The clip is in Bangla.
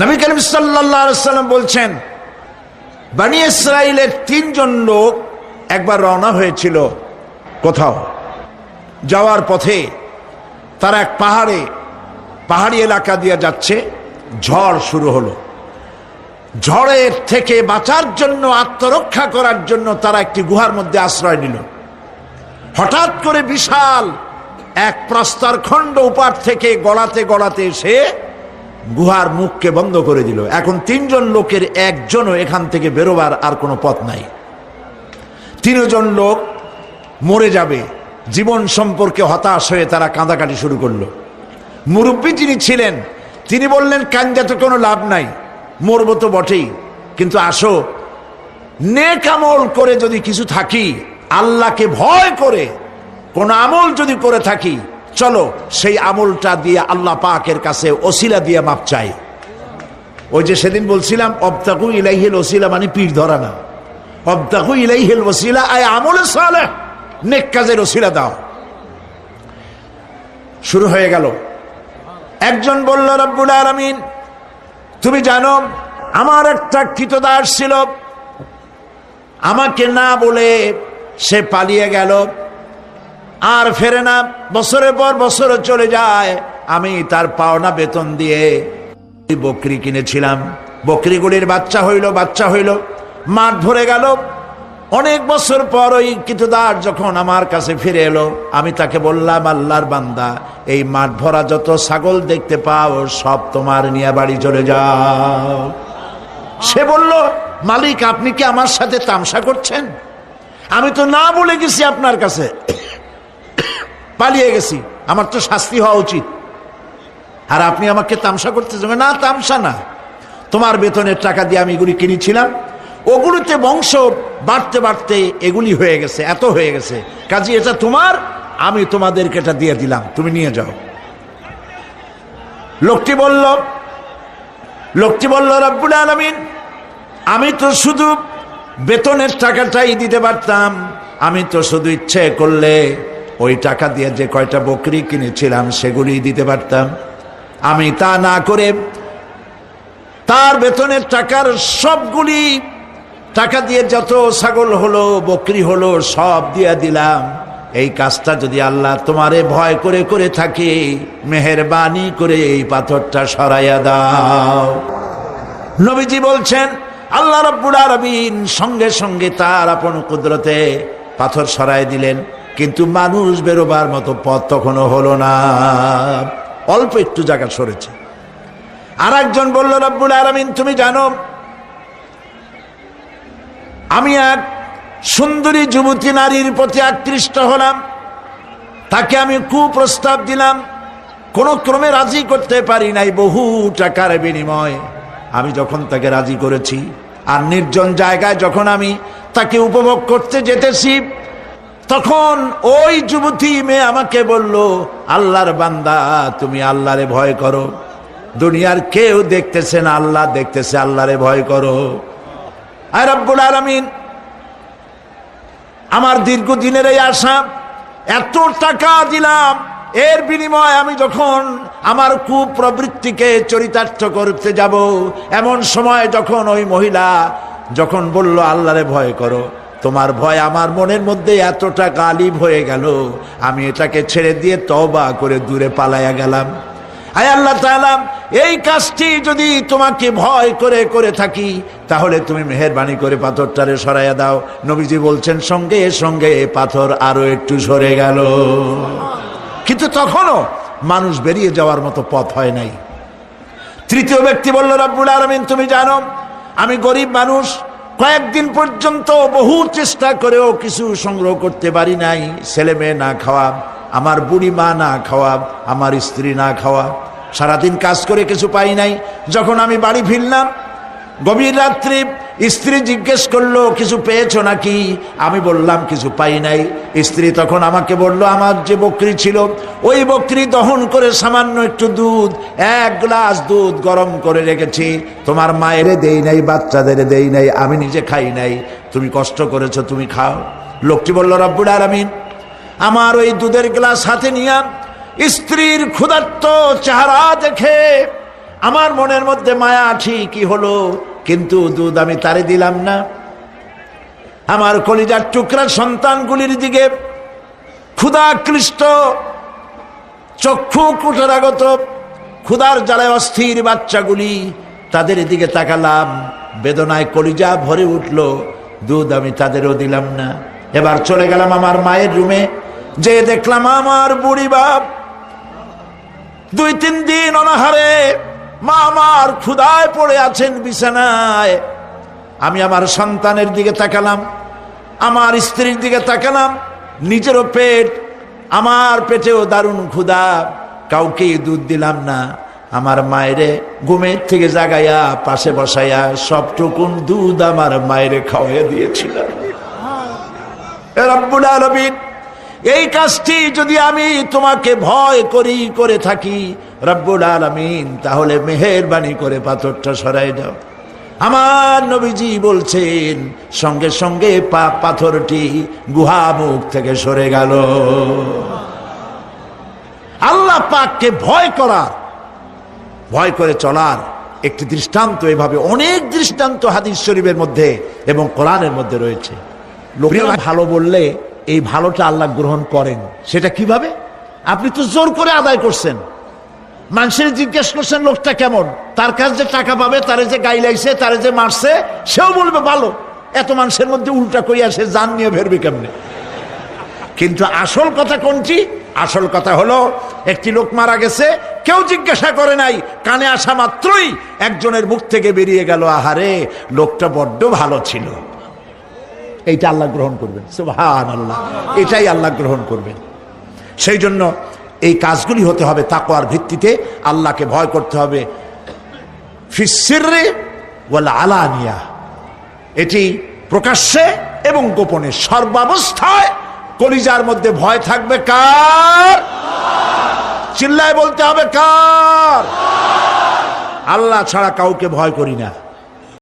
নবী করিম সাল্লাম বলছেন, বানি ইসরায়েলের তিনজন লোক একবার রওনা হয়েছিল কোথাও, যাওয়ার পথে তারা এক পাহাড়ে, পাহাড়ি এলাকা দিয়ে যাচ্ছে, ঝড় শুরু হলো। ঝড়ের থেকে বাঁচার জন্য, আত্মরক্ষা করার জন্য তারা একটি গুহার মধ্যে আশ্রয় নিল। হঠাৎ করে বিশাল এক প্রস্তর খণ্ড উপার থেকে গলাতে গলাতে এসে গুহার মুখকে বন্ধ করে দিল। এখন তিনজন লোকের একজনও এখান থেকে বেরোবার আর কোনো পথ নাই। তিনজন লোক মরে যাবে। জীবন সম্পর্কে হতাশ হয়ে তারা কাঁদাকাটি শুরু করল। মুরব্বী যিনি ছিলেন, তিনি বললেন কান্দা তো কোনো লাভ নাই। মরবো তো বটেই। কিন্তু আসো, নেক আমল করে যদি কিছু থাকি, আল্লাহকে ভয় করে, কোন আমল যদি করে থাকি চলো, সেই আমলটা দিয়ে আল্লাহ পাকের কাছে ওসিলা দিয়ে মাপ চাই। ওই যে সেদিন বলছিলাম, অবতাকু ইলাইহিল ওসিলা মানে পীর ধরা না। অবতাকু ইলাইহিল ওসিলা আয় আমলে সালে নেক কাজের ওসিলা দাও। শুরু হয়ে গেল। একজন বলল, রব্বুল আলমিন, তুমি জানো, আমার একটা কৃতদাস ছিল। আমাকে না বলে সে পালিয়ে গেল। আর ফেরে না, বছরের পর বছর চলে যায়, আমি তার পাওনা বেতন দিয়ে বকরি কিনেছিলাম। বকরিগুলির বাচ্চা হইল বাচ্চা হইল। মাঠ ভরে গেল। অনেক বছর পর ওই কৃতদার যখন আমার কাছে ফিরে এলো, আমি তাকে বললাম, আল্লাহর বান্দা, এই মাঠ ভরা যত ছাগল দেখতে পাও, সব তোমার নিয়ে বাড়ি চলে যাও। সে বলল, মালিক, আপনি কি আমার সাথে তামসা করছেন? আমি তো না বলে গেছি আপনার কাছে। পালিয়ে গেছি। আমার তো শাস্তি হওয়া উচিত। আর আপনি আমাকে তামসা করতেছেন না, তামসা না। তোমার বেতনের টাকা দিয়ে আমি এগুলি কিনেছিলাম। ওগুলোতে বংশ বাড়তে বাড়তে এগুলি হয়ে গেছে, এত হয়ে গেছে। কাজে, এটা তোমার, আমি তোমাদেরকে এটা দিয়ে দিলাম। তুমি নিয়ে যাও। লোকটি বলল লোকটি বলল, রব্বুল আলমিন, আমি তো শুধু বেতনের টাকাটাই দিতে পারতাম। আমি তো শুধু ইচ্ছে করলে ওই টাকা দিয়ে যে কয়টা বকরি কিনেছিলাম সেগুলি দিতে পারতাম। আমি তা না করে তার বেতনের টাকার সবগুলি টাকা দিয়ে যত ছাগল হলো, বকরি হলো, সব দিয়ে দিলাম। এই কাজটা যদি আল্লাহ তোমারে ভয় করে করে থাকে, মেহরবানি করে এই পাথরটা সরাইয়া দাও। নবীজি বলছেন, আল্লাহ রব্বুল আরবিন সঙ্গে সঙ্গে তার আপন কুদরতে পাথর সরাই দিলেন। কিন্তু মানুষ বেরোবার মতো পথ তখনও হলো না। অল্প একটু জায়গা সরেছে। আর একজন বলল, রব্বুল আলমিন, তুমি জানো, আমি এক সুন্দরী যুবতী নারীর প্রতি আকৃষ্ট হলাম। তাকে আমি কুপ্রস্তাব দিলাম। কোনো ক্রমে রাজি করতে পারি নাই বহু টাকার বিনিময়। আমি যখন তাকে রাজি করেছি, আর নির্জন জায়গায় যখন আমি তাকে উপভোগ করতে যেতেছি তখন ওই যুবতী মেয়ে আমাকে বলল, আল্লাহর বান্দা, তুমি আল্লাহরে ভয় করো। দুনিয়ার কেউ দেখতেছে না, আল্লাহ দেখতেছে, আল্লাহরে ভয় করো। আর রব্বুল আলমিন, আমার দীর্ঘদিনের এই আশা, এত টাকা দিলাম। এর বিনিময়ে আমি যখন আমার কুপ্রবৃত্তিকে চরিতার্থ করতে যাব, এমন সময় যখন ওই মহিলা যখন বলল, আল্লাহরে ভয় করো তোমার ভয় আমার মনের মধ্যে এতটা গালিব হয়ে গেল, আমি এটাকে ছেড়ে দিয়ে তবা করে দূরে পালাইয়া গেলাম। আয় আল্লাহ তালাম এই কাজটি যদি তোমাকে ভয় করে করে থাকি, তাহলে তুমি মেহরবানি করে পাথরটারে সরাইয়া দাও। নবীজি বলছেন, সঙ্গে সঙ্গে পাথর আরও একটু সরে গেল। কিন্তু তখনও মানুষ বেরিয়ে যাওয়ার মতো পথ হয় নাই। তৃতীয় ব্যক্তি বলল, রব্বুল আলমিন, তুমি জানো, আমি গরিব মানুষ কয়েকদিন পর্যন্ত বহু চেষ্টা করেও কিছু সংগ্রহ করতে পারি নাই। ছেলে মেয়ে না খাওয়া, আমার বুড়ি মা না খাওয়া, আমার স্ত্রী না খাওয়া। সারাদিন কাজ করে কিছু পাই নাই। যখন আমি বাড়ি ফিরলাম, গভীর রাত্রি স্ত্রী জিজ্ঞেস করল, কিছু পেয়েছ নাকি? আমি বললাম, কিছু পাই নাই। স্ত্রী তখন আমাকে বলল, আমার যে বকরি ছিল, ওই বকরি দহন করে সামান্য একটু দুধ, এক গ্লাস দুধ গরম করে রেখেছি। তোমার মায়েরে দেই নাই, বাচ্চাদের দেই নাই, আমি নিজে খাই নাই। তুমি কষ্ট করেছ, তুমি খাও। লোকটি বলল, রব্বুল আলমিন, আমার ওই দুধের গ্লাস হাতে নিয়ে স্ত্রীর ক্ষুধার্ত চেহারা দেখে আমার মনের মধ্যে মায়া ঠিকই হলো? কিন্তু দুধ আমি তারে দিলাম না। আমার কলিজার টুকরা সন্তানগুলির দিকে ক্ষুধাকৃষ্ট, চক্ষু কুটরাগত ক্ষুধার জ্বালায় অস্থির বাচ্চাগুলি তাদের দিকে তাকালাম। বেদনায় কলিজা ভরে উঠল, দুধ আমি তাদেরও দিলাম না। এবার চলে গেলাম আমার মায়ের রুমে যে দেখলাম আমার বুড়ি বাপ দুই তিন দিন অনাহারে মা আমার ক্ষুধায় পড়ে আছেন বিছানায়। আমি আমার সন্তানের দিকে তাকালাম, আমার স্ত্রীর দিকে তাকালাম, নিজেরও পেট, আমার পেটেও দারুণ ক্ষুধা। কাউকে দুধ দিলাম না। আমার মায়েরে ঘুমের থেকে জাগাইয়া পাশে বসাইয়া সবটুকুন দুধ আমার মায়েরে খাওয়াইয়া আলামিন, এই কাজটি যদি আমি তোমাকে ভয় করি করে থাকি রব্বুল আলমিন তাহলে মেহেরবানি করে পাথরটা সরাই দাও। আমার নবীজি বলছেন সঙ্গে সঙ্গে পা পাথরটি গুহা মুখ থেকে সরে গেল। আল্লাহ পাককে ভয় করার ভয় করে চলার একটি দৃষ্টান্ত এভাবে অনেক দৃষ্টান্ত হাদিস শরীফের মধ্যে এবং কোরআনের মধ্যে রয়েছে। লোকেরা ভালো বললে এই ভালোটা আল্লাহ গ্রহণ করেন। সেটা কীভাবে? আপনি তো জোর করে আদায় করছেন। মানুষের জিজ্ঞেস করছেন, লোকটা কেমন? তার কাছে যে টাকা পাবে, তারে যে গাই লাগছে তারে যে মারছে, সেও বলবে, ভালো। এত মানুষের মধ্যে উল্টা কইয়া সে জান নিয়ে ফেরবে কেমনে? কিন্তু আসল কথা কোনটি? আসল কথা হলো, একটি লোক মারা গেছে, কেউ জিজ্ঞাসা করে নাই, কানে আসা মাত্রই একজনের মুখ থেকে বেরিয়ে গেল, আহারে, লোকটা বড্ড ভালো ছিল। এইটা আল্লাহ গ্রহণ করবেন। সুবহান আল্লাহ এটাই আল্লাহ গ্রহণ করবেন। সেই জন্য এই কাজগুলি হতে হবে তাকওয়ার ভিত্তিতে। আল্লাহকে ভয় করতে হবে। আলানিয়া। এটি প্রকাশ্যে এবং গোপনে সর্বাবস্থায় কলিজার মধ্যে ভয় থাকবে কার? চিল্লায় বলতে হবে কার? আল্লাহ ছাড়া কাউকে ভয় করি না।